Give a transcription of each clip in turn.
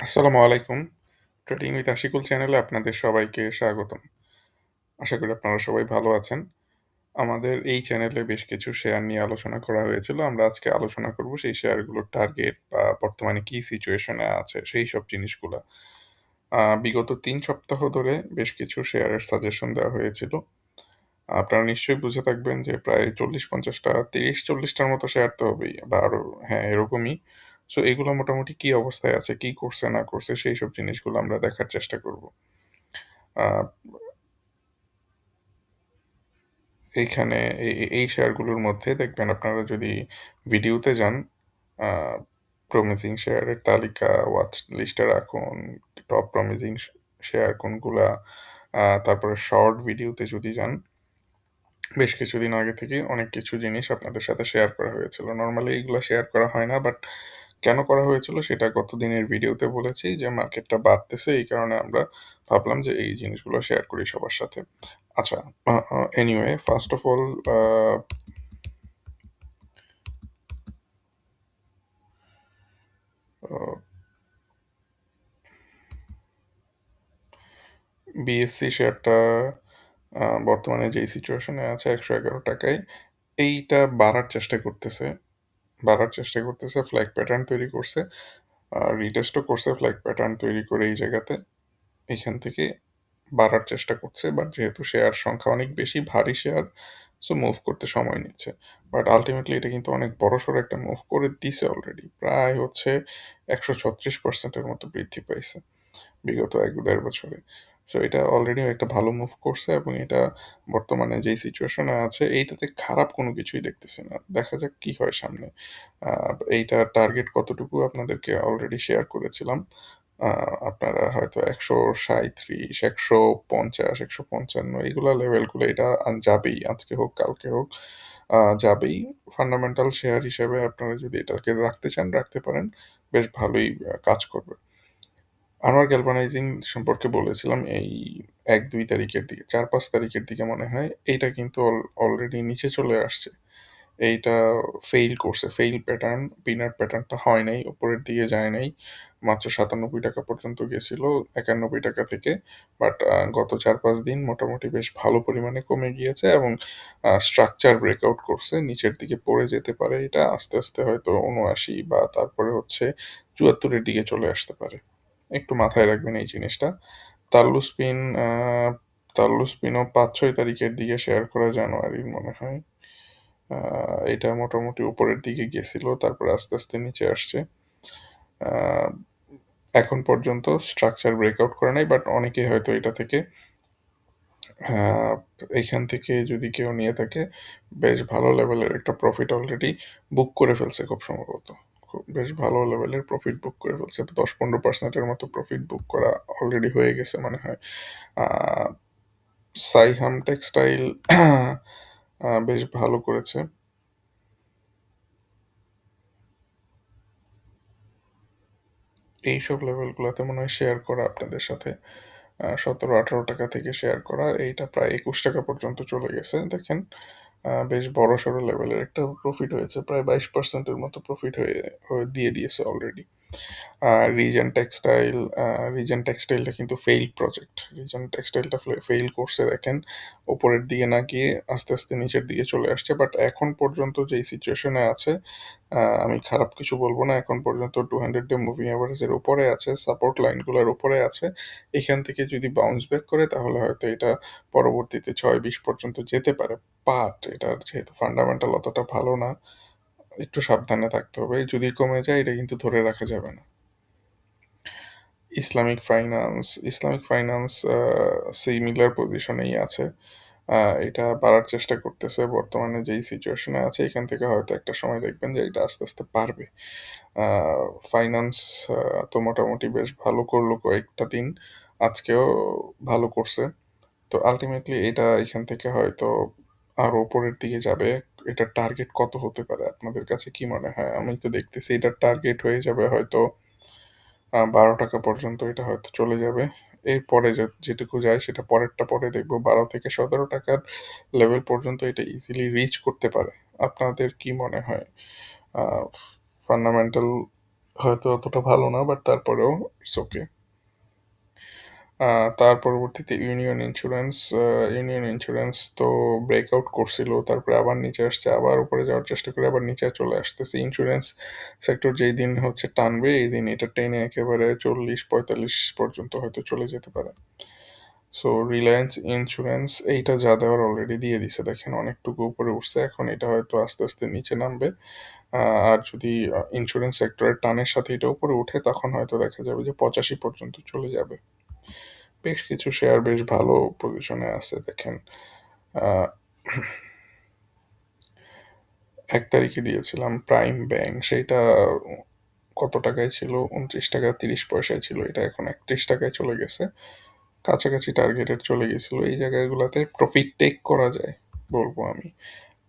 আসসালামু আলাইকুম। Trading with Ashikul চ্যানেলে আপনাদের সবাইকে স্বাগতম। আশা করি আপনারা সবাই ভালো আছেন। আমাদের এই চ্যানেলে বেশ কিছু শেয়ার নিয়ে আলোচনা করা হয়েছিল। আমরা আজকে আলোচনা করব সেই শেয়ারগুলোর টার্গেট বা বর্তমানে কী সিচুয়েশনে আছে সেইসব জিনিসগুলা। আ বিগত তিন সপ্তাহ ধরে বেশ কিছু শেয়ারের সাজেশন দেওয়া হয়েছিল। আপনারা নিশ্চয়ই বুঝে থাকবেন যে প্রায় ৪০-৫০ টা ৩০-৪০ মতো শেয়ার তো হবেই বা আরও হ্যাঁ, এরকমই। সো এগুলো মোটামুটি কি অবস্থায় আছে, কি করছে না করছে সেই সব জিনিসগুলো আমরা দেখার চেষ্টা করব। এইখানে এই শেয়ারগুলোর মধ্যে দেখবেন আপনারা যদি ভিডিওতে যান, প্রমিসিং শেয়ারের তালিকা ওয়াচ লিস্টে রাখুন, টপ প্রমিসিং শেয়ার কোনগুলা, তারপরে শর্ট ভিডিওতে যদি যান, বেশ কিছুদিন আগে থেকেই অনেক কিছু জিনিস আপনাদের সাথে শেয়ার করা হয়েছিল। নর্মালি এগুলা শেয়ার করা হয় না বাট কেন করা হয়েছিল সেটা গত দিনের ভিডিওতে বলেছি যে মার্কেটটা বাড়তেছে, এই কারণে আমরা ভাবলাম যে এই জিনিসগুলো শেয়ার করি সবার সাথে। আচ্ছা anyway first of all B S C শেয়ারটা বর্তমানে যেই সিচুয়েশন আছে ৳১১১ এইটা বাড়ার চেষ্টা করতেছে। বাড়ার চেষ্টা করতেছে, ফ্ল্যাগ প্যাটার্ন তৈরি করছে। আ রিটেস্টও করছে ফ্ল্যাগ প্যাটার্ন তৈরি করে এই জায়গাতে। এখান থেকে বাড়ার চেষ্টা করছে বাট যেহেতু শেয়ার সংখ্যা অনেক বেশি, ভারী শেয়ার, সো মুভ করতে সময় নিচ্ছে। বাট আলটিমেটলি এটা কিন্তু অনেক বড়সড় একটা মুভ করে দিছে অলরেডি। প্রায় হচ্ছে একশো ছত্রিশ পার্সেন্টের মতো বৃদ্ধি পাইছে বিগত ১-১.৫ বছরে। সো এটা অলরেডি একটা ভালো মুভ করছে এবং এটা বর্তমানে যেই সিচুয়েশন আছে এইটাতে খারাপ কোনো কিছুই দেখতেছি না। দেখা যাক কি হয় সামনে। আ এইটার টার্গেট কতটুকু আপনাদেরকে অলরেডি শেয়ার করেছিলাম। আপনারা হয়তো ১৩৭, ১৫০, ১৫৫ এগুলা লেভেলগুলো এটা যাবেই। আজকে হোক, কালকে হোক যাবেই। ফান্ডামেন্টাল শেয়ার হিসেবে আপনারা যদি এটাকে রাখতে চান, রাখতে পারেন। বেশ ভালোই কাজ করবে। আনোয়ার গ্যালভানাইজিং সম্পর্কে বলেছিলাম এই ১-২ তারিখের দিকে, ৪-৫ তারিখের দিকে মনে হয়। এইটা কিন্তু অল অলরেডি নিচে চলে আসছে। এইটা ফেইল করছে। ফেইল প্যাটার্ন, পিনাট প্যাটার্নটা হয় নাই, উপরের দিকে যায় নাই। মাত্র ৳৯৭ পর্যন্ত গেছিল ৳৯১ থেকে। বাট গত ৪-৫ দিন মোটামুটি বেশ ভালো পরিমাণে কমে গিয়েছে এবং স্ট্রাকচার ব্রেকআউট করছে। নিচের দিকে পড়ে যেতে পারে এটা। আস্তে, আস্তে হয়তো ৭৯ বা তারপরে হচ্ছে চুয়াত্তরের দিকে চলে আসতে পারে। একটু মাথায় রাখবেন এই জিনিসটা। তাল্লু স্পিন তাল্লু স্পিনও ৫-৬ তারিখের দিকে শেয়ার করা জানুয়ারির মনে হয়। এটা মোটামুটি উপরের দিকে গেছিল। তারপর আস্তে, আস্তে নিচে আসছে। এখন পর্যন্ত স্ট্রাকচার ব্রেকআউট করে নাই বাট অনেকেই হয়তো এটা থেকে এখান থেকে যদি কেউ নিয়ে থাকে বেশ ভালো লেভেলের একটা প্রফিট অলরেডি বুক করে ফেলছে খুব সম্ভবত। বেশ ভালো লেভেলের প্রফিট বুক করে ফেলছে। ১০-১৫% এর মতো প্রফিট বুক করা অলরেডি হয়ে গেছে মনে হয়। সাইহাম টেক্সটাইল বেশ ভালো করেছে। এইসব লেভেলগুলাতে মনে হয় শেয়ার করা আপনাদের সাথে সতেরো আঠারো টাকা থেকে শেয়ার করা। এইটা প্রায় ৳২১ পর্যন্ত চলে গেছে। দেখেন আ বড় সড়ো লেভেলের একটা প্রফিট হয়েছে। প্রায় বাইশ পার্সেন্টের মতো প্রফিট হয়ে দিয়ে দিয়েছে অলরেডি। আ রিজেন্ট টেক্সটাইল আ রিজেন্ট টেক্সটাইলটা কিন্তু ফেইলড প্রজেক্ট। রিজেন্ট টেক্সটাইলটা ফেইল করছে দেখেন। ওপরের দিকে না গিয়ে আস্তে, আস্তে নিচের দিকে চলে আসছে। বাট এখন পর্যন্ত যেই সিচুয়েশন আছে আমি খারাপ কিছু বলব না। এখন পর্যন্ত 200 ডে মুভিং এভারেজ এর উপরে আছে, সাপোর্ট লাইনগুলোর উপরে আছে। এখান থেকে যদি বাউন্স ব্যাক করে তাহলে হয়তো এটা পরবর্তীতে ছয় বিশ পর্যন্ত যেতে পারে। বাট এটার যেহেতু ফান্ডামেন্টাল অতটা ভালো না, একটু সাবধানে থাকতে হবে। যদি কমে যায় এটা কিন্তু ধরে রাখা যাবে না। ইসলামিক ফাইন্যান্স, ইসলামিক ফাইন্যান্স আ সিমিলার পজিশনেই আছে। এটা বাড়ার চেষ্টা করতেছে। বর্তমানে যেই সিচুয়েশন আছে এখান থেকে হয়তো একটা সময় দেখবেন যে এটা আস্তে, আস্তে। আ ফাইন্যান্স তো মোটামুটি বেশ ভালো করল কয়েকটা দিন। আজকেও ভালো করছে। তো আল্টিমেটলি এটা এখান থেকে হয়তো আরও উপরের দিকে যাবে। এটার টার্গেট কত হতে পারে? আপনাদের কাছে কি মনে হয়? আমি তো দেখতেছি এটার টার্গেট হয়ে যাবে হয়তো আ ৳১২ পর্যন্ত এটা হয়তো চলে যাবে। এরপরে যেটুকু যায় সেটা পরেরটা পরে দেখব বারো থেকে সতেরো টাকার লেভেল পর্যন্ত এটা ইজিলি রিচ করতে পারে। আপনাদের কি মনে হয়? ফান্ডামেন্টাল হয়তো অতটা ভালো না বাট তারপরেও ইটস ওকে তার পরবর্তীতে ইউনিয়ন ইন্স্যুরেন্স ইউনিয়ন ইন্স্যুরেন্স তো ব্রেকআউট করছিল, তারপরে আবার নিচে আসছে, আবার উপরে যাওয়ার চেষ্টা করে আবার নিচে চলে আসতেছে। ইন্স্যুরেন্স সেক্টর যেই দিন হচ্ছে টানবে, এই দিন এটা টেনে একেবারে চল্লিশ, পঁয়তাল্লিশ পর্যন্ত হয়তো চলে যেতে পারে। সো রিলায়েন্স ইন্স্যুরেন্স এইটা যা দেওয়ার অলরেডি দিয়ে দিছে। দেখেন অনেকটুকু উপরে উঠছে, এখন এটা হয়তো আস্তে আস্তে নিচে নামবে। আর যদি ইন্স্যুরেন্স সেক্টরের টানের সাথে এটা উপরে উঠে, তখন হয়তো দেখা যাবে যে পঁচাশি পর্যন্ত চলে যাবে। বেশ কিছু শেয়ার বেশ ভালো পজিশনে আছে, দেখেন এক তারিখে দিয়েছিলাম প্রাইম ব্যাংক সেইটা কত টাকায় ছিল? উনত্রিশ টাকা তিরিশ পয়সায় ছিল, এটা এখন একত্রিশ টাকায় চলে গেছে। কাছাকাছি টার্গেটের চলে গেছিল, এই জায়গাগুলোতে প্রফিট টেক করা যায়, বলব আমি।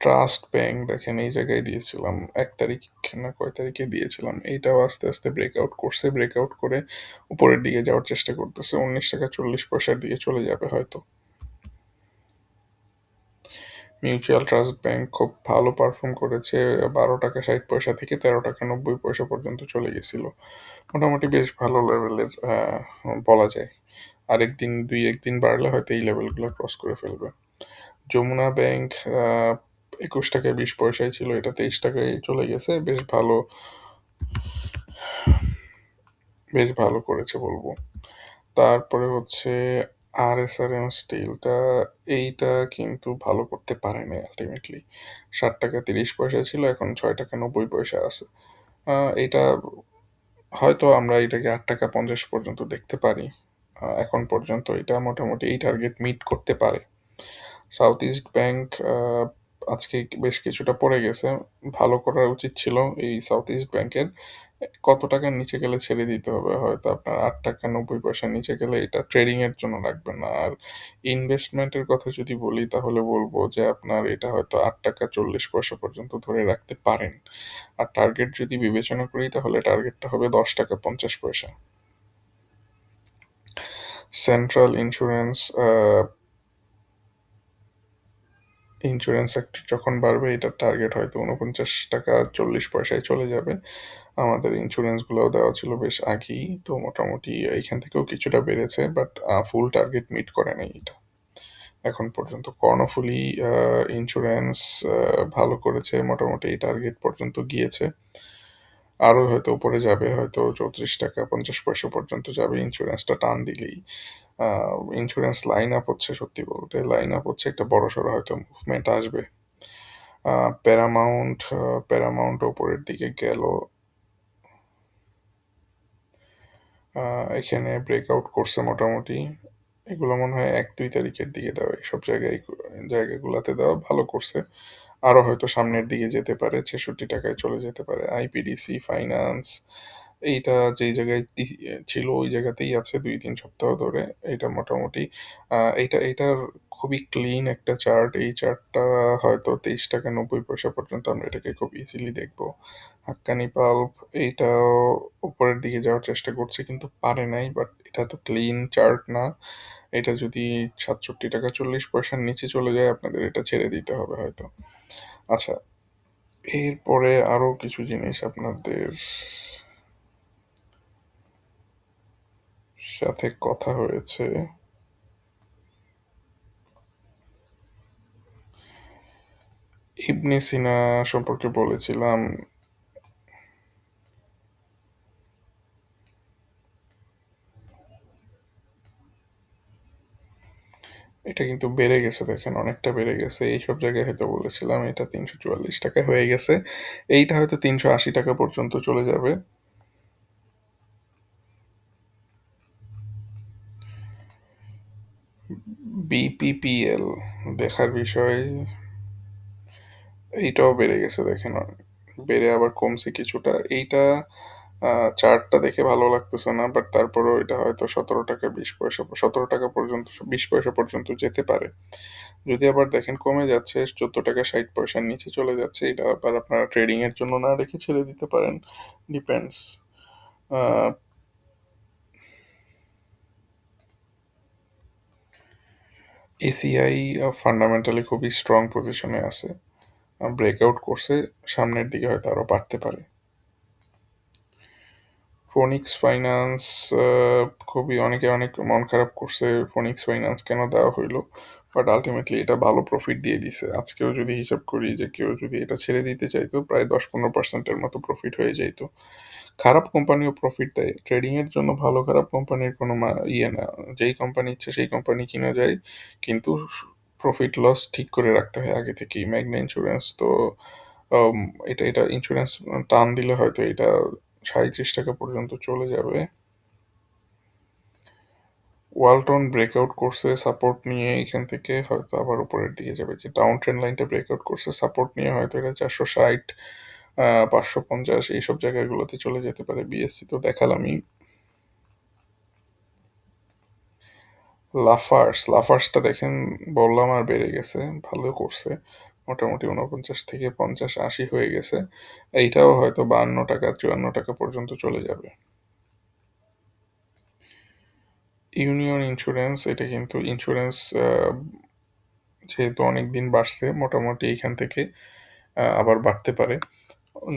ট্রাস্ট ব্যাংক, দেখেন এই জায়গায় দিয়েছিলাম, এক তারিখ না, কয় তারিখে দিয়েছিলাম, এইটাও আস্তে আস্তে ব্রেকআউট করছে ব্রেকআউট করে উপরের দিকে যাওয়ার চেষ্টা করতেছে, উনিশ টাকা চল্লিশ পয়সার দিকে চলে যাবে হয়তো। মিউচুয়াল ট্রাস্ট ব্যাংক খুব ভালো পারফর্ম করেছে, বারো টাকা ষাট পয়সা থেকে তেরো টাকা নব্বই পয়সা পর্যন্ত চলে গেছিল। মোটামুটি বেশ ভালো লেভেলের বলা যায়। আরেকদিন, দুই একদিন বাড়লে হয়তো এই লেভেলগুলো ক্রস করে ফেলবে। যমুনা ব্যাংক একুশ টাকায় বিশ পয়সায় ছিল, এটা তেইশ টাকায় চলে গেছে, বেশ ভালো বেশ ভালো করেছে বলব। তারপরে হচ্ছে আর এস আর এম স্টিলটা, এইটা কিন্তু ভালো করতে পারেনি আলটিমেটলি ষাট টাকা তিরিশ পয়সা ছিল, এখন ছয় টাকা নব্বই পয়সা আছে। এটা হয়তো আমরা এটাকে আট টাকা পঞ্চাশ পর্যন্ত দেখতে পারি। এখন পর্যন্ত এটা মোটামুটি এই টার্গেট মিট করতে পারে। সাউথ ইস্ট ব্যাংক আজকে বেশ কিছুটা পড়ে গেছে। ভালো করা উচিত ছিল এই সাউথ ইস্ট ব্যাংকের কত টাকার নিচে গেলে ছেড়ে দিতে হবে? হয়তো আপনার আট টাকা নব্বই পয়সা নিচে গেলে এটা ট্রেডিং এর জন্য রাখবেন না। আর ইনভেস্টমেন্টের কথা যদি বলি, তাহলে বলব যে আপনার এটা হয়তো আট টাকা চল্লিশ পয়সা পর্যন্ত ধরে রাখতে পারেন। আর টার্গেট যদি বিবেচনা করি, তাহলে টার্গেটটা হবে দশ টাকা পঞ্চাশ পয়সা। সেন্ট্রাল ইন্স্যুরেন্স ইন্স্যুরেন্স সেক্টর যখন বাড়বে, এটার টার্গেট হয়তো উনপঞ্চাশ টাকা চল্লিশ পয়সায় চলে যাবে। আমাদের ইন্স্যুরেন্সগুলোও দেওয়া ছিল বেশ আগেই, তো মোটামুটি এইখান থেকেও কিছুটা বেড়েছে বাট ফুল টার্গেট মিট করে নাই এটা। এখন পর্যন্ত কর্ণফুলি ইন্স্যুরেন্স ভালো করেছে, মোটামুটি এই টার্গেট পর্যন্ত গিয়েছে। আরও হয়তো উপরে যাবে, হয়তো চৌত্রিশ টাকা, পঞ্চাশ পয়সা পর্যন্ত যাবে ইন্স্যুরেন্সটা টান দিলেই। ইন্স্যুরেন্স লাইন আপ হচ্ছে সত্যি বলতে। লাইন আপ হচ্ছে একটা বড় সড়ো হয়তো মুভমেন্ট আসবে। প্যারামাউন্ট প্যারামাউন্ট ওপরের দিকে গেল। এখানে ব্রেকআউট করছে মোটামুটি। এগুলো মনে হয় এক দুই তারিখের দিকে দেওয়া। এইসব জায়গায়, জায়গাগুলোতে দেওয়া ভালো করছে। আরও হয়তো সামনের দিকে যেতে পারে, ছেষট্টি টাকায় চলে যেতে পারে। আইপিডিসি ফাইন্যান্স এইটা যেই জায়গায় ছিল ওই জায়গাতেই আছে দুই তিন সপ্তাহ ধরে এটা মোটামুটি। এইটা এটার খুবই ক্লিন একটা চার্ট এই চার্টটা হয়তো তেইশ টাকা নব্বই পয়সা পর্যন্ত আমরা এটাকে খুব ইজিলি দেখব। হাক্কানি পাল্প এইটাও উপরের দিকে যাওয়ার চেষ্টা করছে কিন্তু পারে নাই বাট এটা তো ক্লিন চার্ট না। এটা যদি সাতষট্টি টাকা চল্লিশ পয়সার নিচে চলে যায়, আপনাদের এটা ছেড়ে দিতে হবে হয়তো। আচ্ছা এরপরে আরও কিছু জিনিস আপনাদের সাথে কথা হয়েছে। ইবনে সিনা সম্পর্কে বলেছিলাম, এটা কিন্তু বেড়ে গেছে দেখেন, অনেকটা বেড়ে গেছে। এইসব জায়গায় হয়তো বলেছিলাম, এটা তিনশো চুয়াল্লিশ টাকা হয়ে গেছে। এইটা হয়তো তিনশো আশি টাকা পর্যন্ত চলে যাবে। বিপিপিএল দেখার বিষয়, এইটাও বেড়ে গেছে দেখেন বেড়ে আবার কমছে কিছুটা। এইটা চার্টটা দেখে ভালো লাগতেছে না বাট তারপরেও এটা হয়তো সতেরো টাকা, বিশ পয়সা, সতেরো টাকা পর্যন্ত, বিশ পয়সা পর্যন্ত যেতে পারে। যদি আবার দেখেন কমে যাচ্ছে, চোদ্দ টাকা, ষাট পয়সার নিচে চলে যাচ্ছে, এটা আবার আপনারা ট্রেডিংয়ের জন্য না রেখে ছেড়ে দিতে পারেন। Depends A C I fundamentally খুবই স্ট্রং পজিশনে আছে ব্রেকআউট করছে, সামনের দিকে হয়তো আরও বাড়তে পারে ফোনিক্স ফাইন্যান্স খুবই অনেকে অনেক মন খারাপ করছে ফোনিক্স ফাইন্যান্স কেন দেওয়া হইল? বাট আলটিমেটলি এটা ভালো প্রফিট দিয়ে দিছে। আজকেও যদি হিসাব করি যে কেউ যদি এটা ছেড়ে দিতে চাইতো, প্রায় দশ পনেরো পার্সেন্টের মতো প্রফিট হয়ে যাইত। খারাপ কোম্পানিও প্রফিট দেয়। ট্রেডিং এর জন্য ভালো খারাপ কোম্পানির কোনো মা ইয়ে না। যেই কোম্পানি ইচ্ছে সেই কোম্পানি কিনা যায়। কিন্তু প্রফিট লস ঠিক করে রাখতে হয় আগে থেকেই। ম্যাগনা ইন্স্যুরেন্স তো এটা এটা ইন্স্যুরেন্স টান দিলে হয়তো এটা ৳৩৭ পর্যন্ত চলে যাবে। ওয়ালটন ব্রেকআউট করছে সাপোর্ট নিয়ে এখান থেকে হয়তো আবার উপরের দিকে যাবে। যে ডাউন ট্রেন লাইনটা ব্রেকআউট করছে সাপোর্ট নিয়ে হয়তো এটা ৪৬০, আ ৫৫০ এইসব জায়গাগুলোতে চলে যেতে পারে। বিএসসি তো দেখালামই। লাফার্স, লাফার্সটা দেখেন বললাম আর বেড়ে গেছে। ভালো করছে। মোটামুটি ৪৯ থেকে ৫০-৮০ হয়ে গেছে। এইটাও হয়তো ৳৫২, ৳৫৪ পর্যন্ত চলে যাবে। ইউনিয়ন ইন্স্যুরেন্স এটা কিন্তু ইন্স্যুরেন্স যেহেতু অনেকদিন বাড়ছে মোটামুটি এইখান থেকে আবার বাড়তে পারে।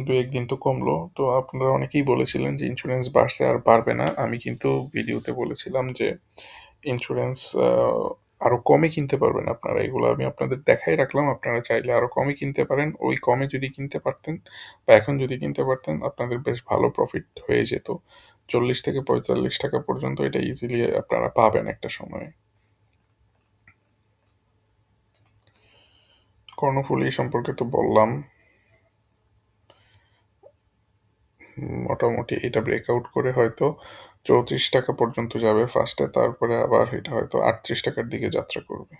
২-১ দিন তো কমলো। তো আপনারা অনেকেই বলেছিলেন যে ইন্স্যুরেন্স বাড়ছে আর বাড়বে না। আমি কিন্তু ভিডিওতে বলেছিলাম যে ইন্স্যুরেন্স আরও আরও কমে কিনতে পারবেন আপনারা। এগুলো আমি আপনাদের দেখাই রাখলাম। আপনারা চাইলে আরও কমে কিনতে পারেন। ওই কমে যদি কিনতে পারতেন বা এখন যদি কিনতে পারতেন, আপনাদের বেশ ভালো প্রফিট হয়ে যেত। ৳৪০-৪৫ পর্যন্ত এটা ইজিলি আপনারা পাবেন একটা সময়ে। কর্ণফুলী সম্পর্কে তো বললাম। মোটামুটি এটা ব্রেকআউট করে হয়তো ৳৩৪ পর্যন্ত যাবে ফার্স্টে তারপরে আবার এটা হয়তো আটত্রিশ টাকার দিকে যাত্রা করবে।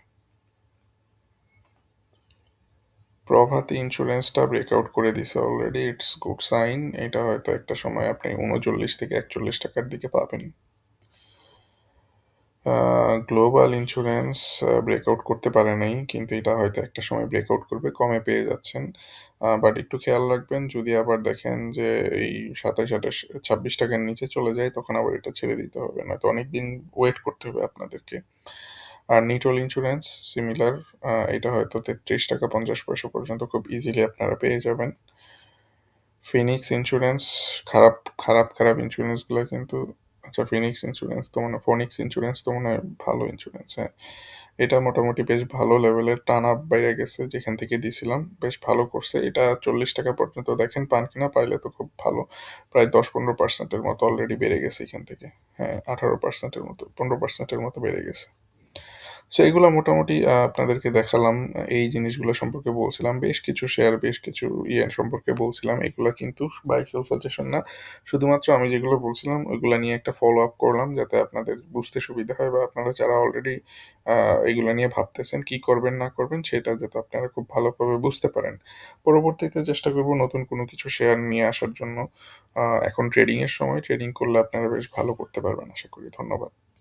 প্রভাতী ইন্স্যুরেন্সটা ব্রেকআউট করে দিছে অলরেডি ইটস গুড সাইন। এটা হয়তো একটা সময় আপনি উনচল্লিশ থেকে একচল্লিশ টাকার দিকে পাবেন। গ্লোবাল ইন্স্যুরেন্স ব্রেকআউট করতে পারে নাই। কিন্তু এটা হয়তো একটা সময় ব্রেকআউট করবে। কমে পেয়ে যাচ্ছেন। বাট একটু খেয়াল রাখবেন যদি আবার দেখেন যে এই ৳২৭-২৮, ৳২৬ র নিচে চলে যায় তখন আবার এটা ছেড়ে দিতে হবে। নয়তো অনেকদিন ওয়েট করতে হবে আপনাদেরকে। আর নিটল ইন্স্যুরেন্স সিমিলার এটা হয়তো ৳৩৩.৫০ পর্যন্ত খুব ইজিলি আপনারা পেয়ে যাবেন। ফিনিক্স ইন্স্যুরেন্স খারাপ, খারাপ, খারাপ ইন্স্যুরেন্সগুলো কিন্তু আচ্ছা ফিনিক্স ইন্স্যুরেন্স তো মনে ফোনিক্স ইন্স্যুরেন্স তো মনে ভালো ইন্স্যুরেন্স হ্যাঁ। এটা মোটামুটি বেশ ভালো লেভেলের টানা আপ বাইরে গেছে, যেখান থেকে দিয়েছিলাম, বেশ ভালো করছে। এটা ৳৪০ পর্যন্ত দেখেন, পান কিনা পাইলে তো খুব ভালো। প্রায় দশ পনেরো পার্সেন্টের মতো অলরেডি বেড়ে গেছে এখান থেকে। হ্যাঁ আঠারো পার্সেন্টের মতো, পনেরো পার্সেন্টের মতো বেড়ে গেছে। সো এগুলা মোটামুটি আপনাদেরকে দেখালাম। এই জিনিসগুলো সম্পর্কে বলছিলাম। বেশ কিছু শেয়ার, বেশ কিছু ইয়ে সম্পর্কে বলছিলাম। এগুলো কিন্তু বাই সেল সাজেশন না। শুধুমাত্র আমি যেগুলো বলছিলাম ওইগুলো নিয়ে একটা ফলো আপ করলাম যাতে আপনাদের বুঝতে সুবিধা হয় বা আপনারা যারা অলরেডি এগুলা নিয়ে ভাবতেছেন কি করবেন না করবেন সেটা যাতে আপনারা খুব ভালোভাবে বুঝতে পারেন। পরবর্তীতে চেষ্টা করব নতুন কোনো কিছু শেয়ার নিয়ে আসার জন্য। এখন ট্রেডিংয়ের সময়। ট্রেডিং করলে আপনারা বেশ ভালো করতে পারবেন আশা করি। ধন্যবাদ।